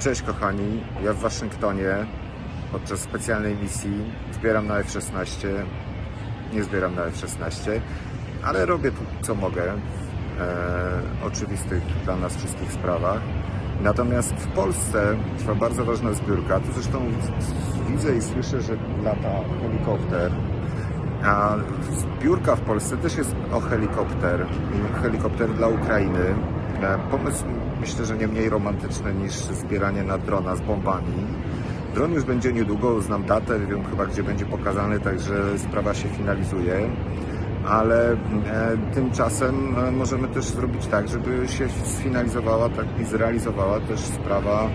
Cześć kochani, ja w Waszyngtonie podczas specjalnej misji zbieram na F-16. Nie zbieram na F-16, ale robię co mogę w e, oczywistych dla nas wszystkich sprawach. Natomiast w Polsce trwa bardzo ważna zbiórka. Tu zresztą widzę i słyszę, że lata helikopter. A zbiórka w Polsce też jest o helikopter. Helikopter dla Ukrainy. Pomysł myślę, że nie mniej romantyczny niż zbieranie na drona z bombami. Dron już będzie niedługo, znam datę, wiem chyba gdzie będzie pokazany, także sprawa się finalizuje. Ale e, tymczasem e, możemy też zrobić tak, żeby się sfinalizowała tak, i zrealizowała też sprawa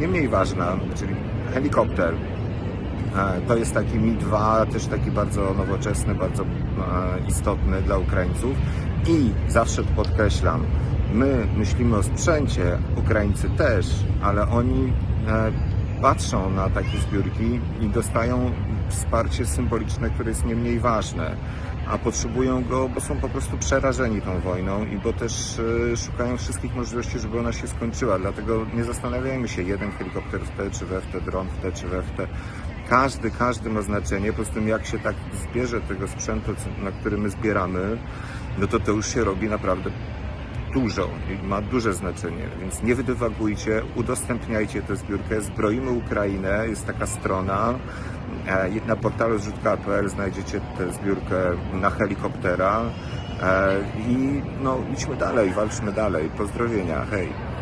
nie mniej ważna, czyli helikopter. E, To jest taki Mi-2, też taki bardzo nowoczesny, bardzo istotny dla Ukraińców. I zawsze podkreślam, my myślimy o sprzęcie, Ukraińcy też, ale oni e, patrzą na takie zbiórki i dostają wsparcie symboliczne, które jest nie mniej ważne. A potrzebują go, bo są po prostu przerażeni tą wojną i bo też e, szukają wszystkich możliwości, żeby ona się skończyła. Dlatego nie zastanawiajmy się, jeden helikopter w te czy we w te, dron w te czy we w te. Każdy, każdy ma znaczenie. Poza tym jak się tak zbierze tego sprzętu, na który my zbieramy, no to to już się robi naprawdę dużo i ma duże znaczenie, więc nie wydywagujcie, udostępniajcie tę zbiórkę, zbroimy Ukrainę, jest taka strona, e, na portalu zrzutka.pl znajdziecie tę zbiórkę na helikoptera. E, i no idźmy dalej, walczmy dalej, pozdrowienia, hej!